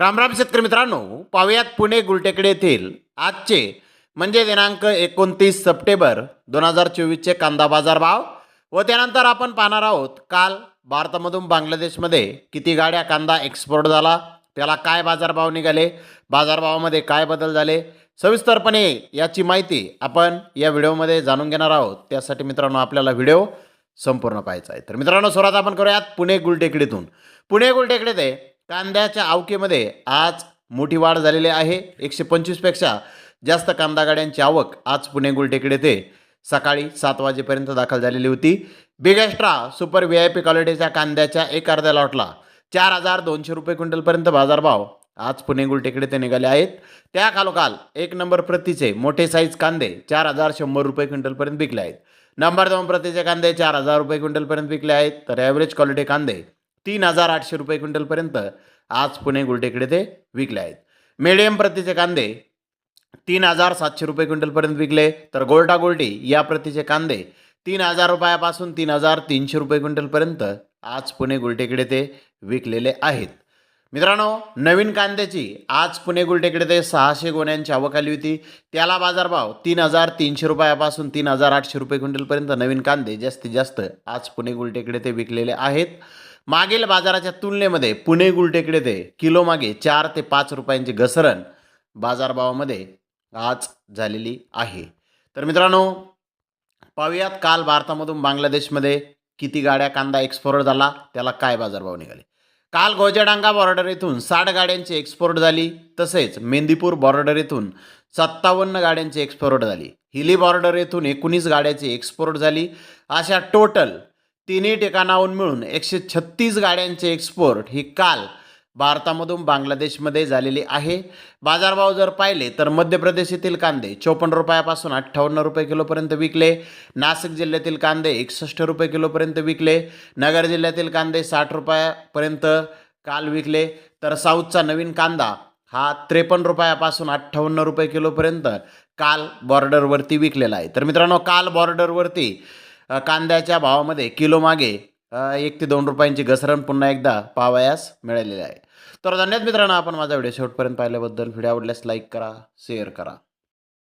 रामराम शेतकरी मित्रांनो पाहुयात पुणे गुलटेकडे येथील आजचे म्हणजे दिनांक एकोणतीस सप्टेंबर दोन हजार चोवीसचे कांदा बाजार भाव व त्यानंतर आपण पाहणार आहोत काल भारतामधून बांगलादेशमध्ये किती गाड्या कांदा एक्सपोर्ट झाला त्याला काय बाजारभाव निघाले बाजारभावामध्ये काय बदल झाले सविस्तरपणे याची माहिती आपण या व्हिडिओमध्ये जाणून घेणार आहोत. त्यासाठी मित्रांनो आपल्याला व्हिडिओ संपूर्ण पाहायचा आहे. तर मित्रांनो सुरुवात आपण करूयात पुणे गुलटेकडीतून. पुणे गुलटेकडे ते कांद्याच्या आवकेमध्ये आज मोठी वाढ झालेली आहे. एकशे पंचवीसपेक्षा जास्त कांदा गाड्यांची आवक आज पुणे गुलटेकडे ते सकाळी सात वाजेपर्यंत दाखल झालेली होती. Big extra super V I P क्वालिटीच्या कांद्याच्या एक अर्ध्या लॉटला चार हजार दोनशे रुपये क्विंटलपर्यंत बाजारभाव आज पुणे गुलटेकडे ते निघाले आहेत. त्या खालोखाल एक नंबर प्रतीचे मोठे साईज कांदे चार हजार शंभर रुपये क्विंटलपर्यंत विकले आहेत. नंबर दोन प्रतीचे कांदे चार हजार रुपये क्विंटलपर्यंत विकले आहेत. तर ॲव्हरेज क्वालिटी कांदे तीन हजार आठशे रुपये क्विंटलपर्यंत आज पुणे गुलटेकडे ते विकले आहेत. मिडियम प्रतीचे कांदे तीन हजार सातशे रुपये क्विंटलपर्यंत विकले. तर गोल्टा गोल्टी या प्रतीचे कांदे तीन हजार रुपयापासून तीन हजार तीनशे रुपये क्विंटलपर्यंत आज पुणे गुलटेकडे ते विकलेले आहेत. मित्रांनो नवीन कांद्याची आज पुणे गुलटेकडे ते सहाशे गोण्यांची आवक आली होती. त्याला बाजारभाव तीन हजार तीनशे रुपयापासून तीन हजार आठशे रुपये क्विंटलपर्यंत नवीन कांदे जास्तीत जास्त आज पुणे गुलटेकडे ते विकलेले आहेत. मागील बाजाराच्या तुलनेमध्ये पुणे गुलटेकडे ते किलो मागे चार ते पाच रुपयांची घसरण बाजारभावामध्ये आज झालेली आहे. तर मित्रांनो पाहूयात काल भारतामधून बांगलादेशमध्ये किती गाड्या कांदा एक्सपोर्ट झाला त्याला काय बाजारभाव निघाले? काल गोजडांगा बॉर्डर येथून साठ गाड्यांची एक्सपोर्ट झाली तसेच मेंदीपूर बॉर्डर येथून सत्तावन्न गाड्यांची एक्सपोर्ट झाली. हिली बॉर्डर येथून एकोणीस गाड्याची एक्सपोर्ट झाली. अशा टोटल तिन्ही ठिकाणाहून मिळून एकशे छत्तीस गाड्यांचे एक्सपोर्ट ही काल भारतामधून बांगलादेशमध्ये झालेली आहे. बाजारभाव जर पाहिले तर मध्य प्रदेश येथील कांदे चोपन्न रुपयापासून अठ्ठावन्न रुपये किलोपर्यंत विकले. नाशिक जिल्ह्यातील कांदे एकसष्ट रुपये किलोपर्यंत विकले. नगर जिल्ह्यातील कांदे साठ रुपयापर्यंत काल विकले. तर साऊथचा नवीन कांदा हा त्रेपन्न रुपयापासून अठ्ठावन्न रुपये किलोपर्यंत काल बॉर्डरवरती विकलेला आहे. तर मित्रांनो काल बॉर्डरवरती कांद्याच्या भावामध्ये किलोमागे एक ते दोन रुपयांची घसरण पुन्हा एकदा पाहावयास मिळालेली आहे. तर धन्यवाद मित्रांनो आपण माझा व्हिडिओ शेवटपर्यंत पाहिल्याबद्दल. व्हिडिओ आवडल्यास लाईक करा शेअर करा.